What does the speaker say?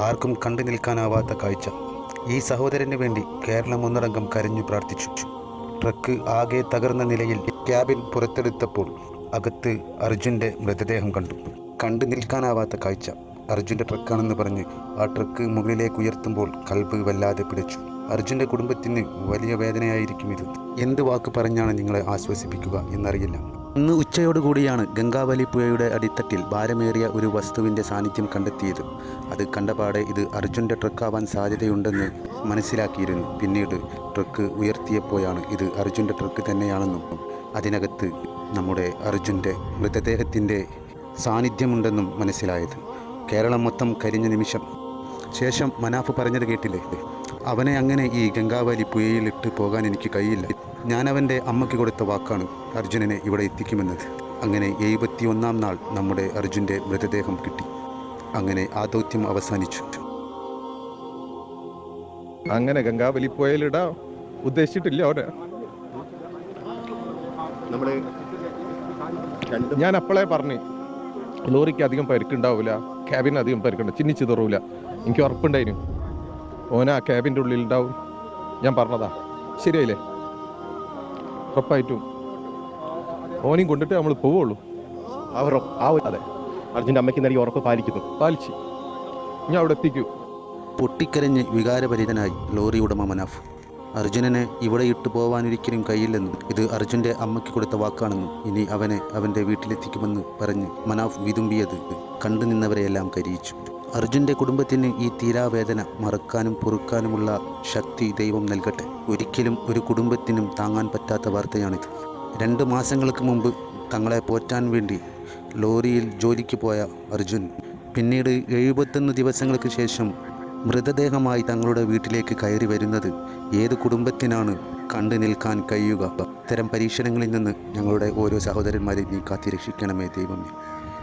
ആർക്കും കണ്ടു നിൽക്കാനാവാത്ത കാഴ്ച. ഈ സഹോദരന് വേണ്ടി കേരളം ഒന്നടങ്കം കരഞ്ഞു പ്രാർത്ഥിച്ചു. ട്രക്ക് ആകെ തകർന്ന നിലയിൽ ക്യാബിൻ പുറത്തെടുത്തപ്പോൾ അകത്ത് അർജുന്റെ മൃതദേഹം കണ്ടു. കണ്ടു നിൽക്കാനാവാത്ത കാഴ്ച. അർജുന്റെ ട്രക്കാണെന്ന് പറഞ്ഞ് ആ ട്രക്ക് മുകളിലേക്ക് ഉയർത്തുമ്പോൾ കൽബ് വല്ലാതെ പിടിച്ചു. അർജുന്റെ കുടുംബത്തിന് വലിയ വേദനയായിരിക്കും ഇത്. എന്ത് വാക്ക് പറഞ്ഞാണ് നിങ്ങളെ ആശ്വസിപ്പിക്കുക എന്നറിയില്ല. ഇന്ന് ഉച്ചയോടുകൂടിയാണ് ഗംഗാവലി പുഴയുടെ അടിത്തട്ടിൽ ഭാരമേറിയ ഒരു വസ്തുവിന്റെ സാന്നിധ്യം കണ്ടെത്തിയത്. അത് കണ്ടപാടെ ഇത് അർജുന്റെ ട്രക്കാവാൻ സാധ്യതയുണ്ടെന്ന് മനസ്സിലാക്കിയിരുന്നു. പിന്നീട് ട്രക്ക് ഉയർത്തിയപ്പോഴാണ് ഇത് അർജുന്റെ ട്രക്ക് തന്നെയാണെന്നും അതിനകത്ത് നമ്മുടെ അർജുന്റെ മൃതദേഹത്തിന്റെ സാന്നിധ്യമുണ്ടെന്നും മനസ്സിലായത്. കേരളം മൊത്തം കരിഞ്ഞ നിമിഷം. ശേഷം മനാഫ് പറഞ്ഞത് കേട്ടില്ലേ? അവനെ അങ്ങനെ ഈ ഗംഗാവാലി പുഴയിലിട്ട് പോകാൻ എനിക്ക് കഴിയില്ല. ഞാൻ അവന്റെ അമ്മയ്ക്ക് കൊടുത്ത വാക്കാണ് അർജുനനെ ഇവിടെ എത്തിക്കുമെന്നത്. അങ്ങനെ എഴുപത്തിയൊന്നാം നാൾ നമ്മുടെ അർജുന്റെ മൃതദേഹം കിട്ടി. അങ്ങനെ ആ ദൗത്യം അവസാനിച്ചു. അങ്ങനെ ഗംഗാവലി പോയാലിടാ ഉദ്ദേശിച്ചിട്ടില്ല രണ്ട് ഞാൻ അപ്പോളേ പറഞ്ഞു ലോറിക്ക് അധികം പരിക്കുണ്ടാവില്ല ക്യാബിന് അധികം പരിക്കുണ്ടാവും ചിന്നിച്ചു തുറവില്ല എനിക്ക് ഉറപ്പുണ്ടായിരുന്നു ഓന ആ ക്യാബിന്റെ ഉള്ളിൽ ഉണ്ടാവും. ഞാൻ പറഞ്ഞതാ. ശരിയായില്ലേ? ഉറപ്പായിട്ടും. ഓനെയും കൊണ്ടിട്ട് നമ്മൾ പോവുള്ളൂ. അവർ ആ ഒരു അതെ. അർജുന്റെ അമ്മയ്ക്ക് നൽകി ഉറപ്പ് പാലിക്കുന്നു. പാലിച്ച്. ഞാൻ അവിടെ എത്തിക്കൂ. പൊട്ടിക്കരഞ്ഞ് വികാരഭരിതനായി ലോറി ഉടമ മനാഫ്. അർജുനനെ ഇവിടെ ഇട്ടു പോവാനൊരിക്കലും കഴിയില്ലെന്നും ഇത് അർജുന്റെ അമ്മയ്ക്ക് കൊടുത്ത വാക്കാണെന്നും ഇനി അവനെ അവന്റെ വീട്ടിലെത്തിക്കുമെന്ന് പറഞ്ഞ് മനാഫ് വിതുമ്പിയത് കണ്ടു നിന്നവരെയെല്ലാം കരിയിച്ചു. അർജുന്റെ കുടുംബത്തിന് ഈ തീരാവേദന മറക്കാനും പൊറുക്കാനുമുള്ള ശക്തി ദൈവം നൽകട്ടെ. ഒരിക്കലും ഒരു കുടുംബത്തിനും താങ്ങാൻ പറ്റാത്ത വാർത്തയാണിത്. രണ്ട് മാസങ്ങൾക്ക് മുമ്പ് തങ്ങളെ പോറ്റാൻ വേണ്ടി ലോറിയിൽ ജോലിക്ക് പോയ അർജുൻ പിന്നീട് എഴുപത്തൊന്ന് ദിവസങ്ങൾക്ക് ശേഷം മൃതദേഹമായി തങ്ങളുടെ വീട്ടിലേക്ക് കയറി വരുന്നത് ഏത് കുടുംബത്തിനാണ് കണ്ടു നിൽക്കാൻ കഴിയുക? ഇത്തരം പരീക്ഷണങ്ങളിൽ നിന്ന് ഞങ്ങളുടെ ഓരോ സഹോദരന്മാരെ നീ കാത്തിരക്ഷിക്കണമേ ദൈവമേ.